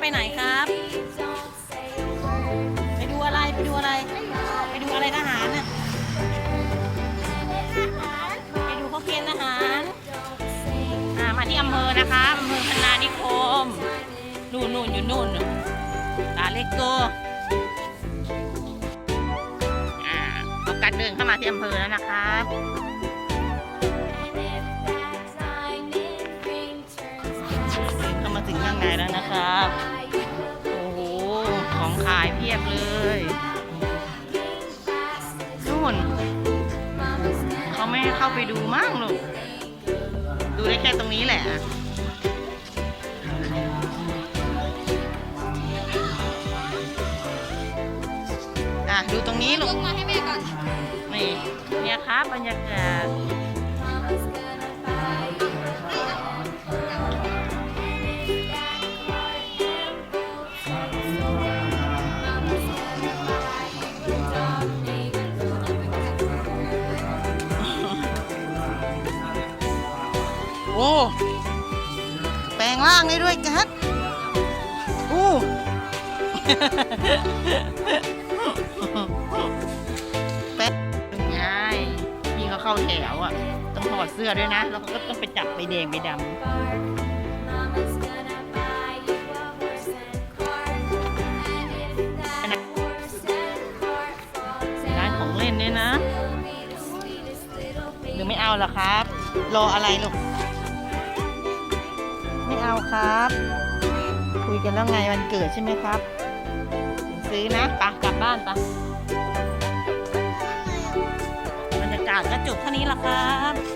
ไปไหนครับ ไปดูอะไรไปดูอะไร ไปดูอะไรทหารน่ะไปดูเขาเกณฑ์ทหารอ่ามาที่อำเภอนะคะอำเภอพนานิคมนู่นนู่นอยู่นู่นตาเล็กตัวอ่าเอาการเดินเข้ามาที่อำเภอแล้วนะครั มาถึงข้างในแล้วนะครับ โอ้โห ของขายเพียบเลยนู่นเขาไม่ให้เข้าไปดูมั้งลูก ดูได้แค่ตรงนี้แหละอะ ดูตรงนี้ลูยกกมาให้แม่ก่อน นี่ เนี่ยครับบรรยากาศ โอ้แปลงร่างได้ด้วยกัดอู้แป๊บง่ายพี่เขาเข้าแถวอะ ต้องถอดเสื้อด้วยนะ แล้วก็ต้องไปจับใบแดงใบดำร้านของเล่นเนี่ยนะ หรือไม่เอาเหรอครับ รออะไรลูก ไม่เอาครับ คุยกันแล้วไงวันเกิดใช่ไหมครับ ซื้อนะไปะกลับบ้านไปะบรรยากาศก็จบเท่านี้ละครับ